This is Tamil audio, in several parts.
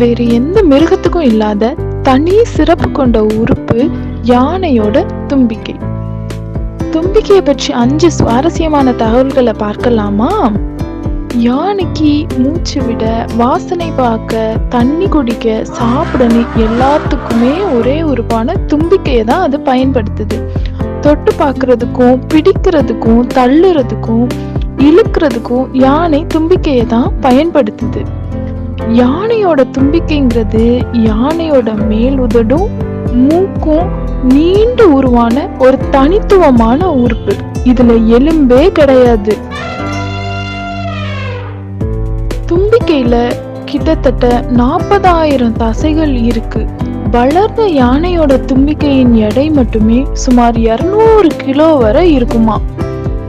வேறு எந்த மிருகத்துக்கும் இல்லாத தனி சிறப்பு கொண்ட உறுப்பு யானையோட தும்பிக்கை. தும்பிக்கையை பற்றி அஞ்சு சுவாரஸ்யமான தகவல்களை பார்க்கலாமா? யானைக்கு மூச்சு விட வாசனை பார்க்க தண்ணி குடிக்க சாப்பிடன்னு எல்லாத்துக்குமே ஒரே உறுப்பான தும்பிக்கையை தான் அது பயன்படுத்துது. தொட்டு பார்க்கறதுக்கும் பிடிக்கிறதுக்கும் தள்ளுறதுக்கும் இழுக்கிறதுக்கும் யானை தும்பிக்கையை தான் பயன்படுத்துது. யானையோட தும்பிக்கைங்கிறது யானையோட மேல் உதடும் மூக்கும் நீண்டு உருவான ஒரு தனித்துவமான உறுப்பு. இதுல எலும்பே கிடையாது. தும்பிக்கையில கிட்டத்தட்ட நாற்பதாயிரம் தசைகள் இருக்கு. வளர்ந்த யானையோட தும்பிக்கையின் எடை மட்டுமே சுமார் 200 கிலோ வரை இருக்குமா?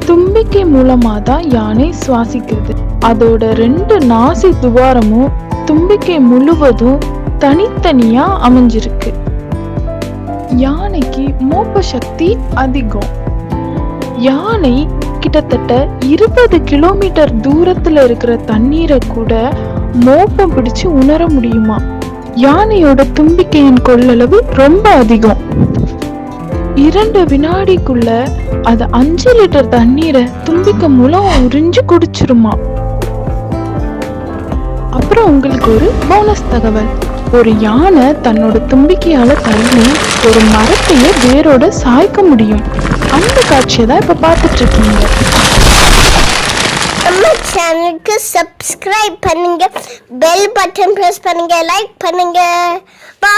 தும்பிக்கை மூலமா தான் யானை சுவாசிக்கிறது. அதோட ரெண்டு நாசி துவாரமும் தும்பிக்கை முழுவதும் தனித்தனியா அமைஞ்சிருக்கு. யானைக்கு மோப்ப சக்தி அதிகம். யானை கிட்டத்தட்ட இருபது கிலோமீட்டர் தூரத்துல இருக்கிற தண்ணீரை கூட மோப்பம் பிடிச்சு உணர முடியுமா? யானையோட தும்பிக்கையின் கொள்ளளவு ரொம்ப அதிகம். இரண்டு வினாடிக்குள்ள அது அஞ்சு லிட்டர் தண்ணீரை தும்பிக்கை மூலம் உறிஞ்சு குடிச்சிருமா? அப்புறம் உங்களுக்கு ஒரு போனஸ் தகவல். ஒரு யானை தன்னோட தும்பிக்கையால தள்ளி ஒரு மரத்தையே வேரோட சாய்க்க முடியும். அந்த காட்சியை தான் இப்ப பார்த்துட்டு இருக்கீங்க நம்ம சேனலுக்கு சப்ஸ்கிரைப் பண்ணுங்க. பெல் பட்டன் பிரஸ் பண்ணுங்க. லைக் பண்ணுங்க. பா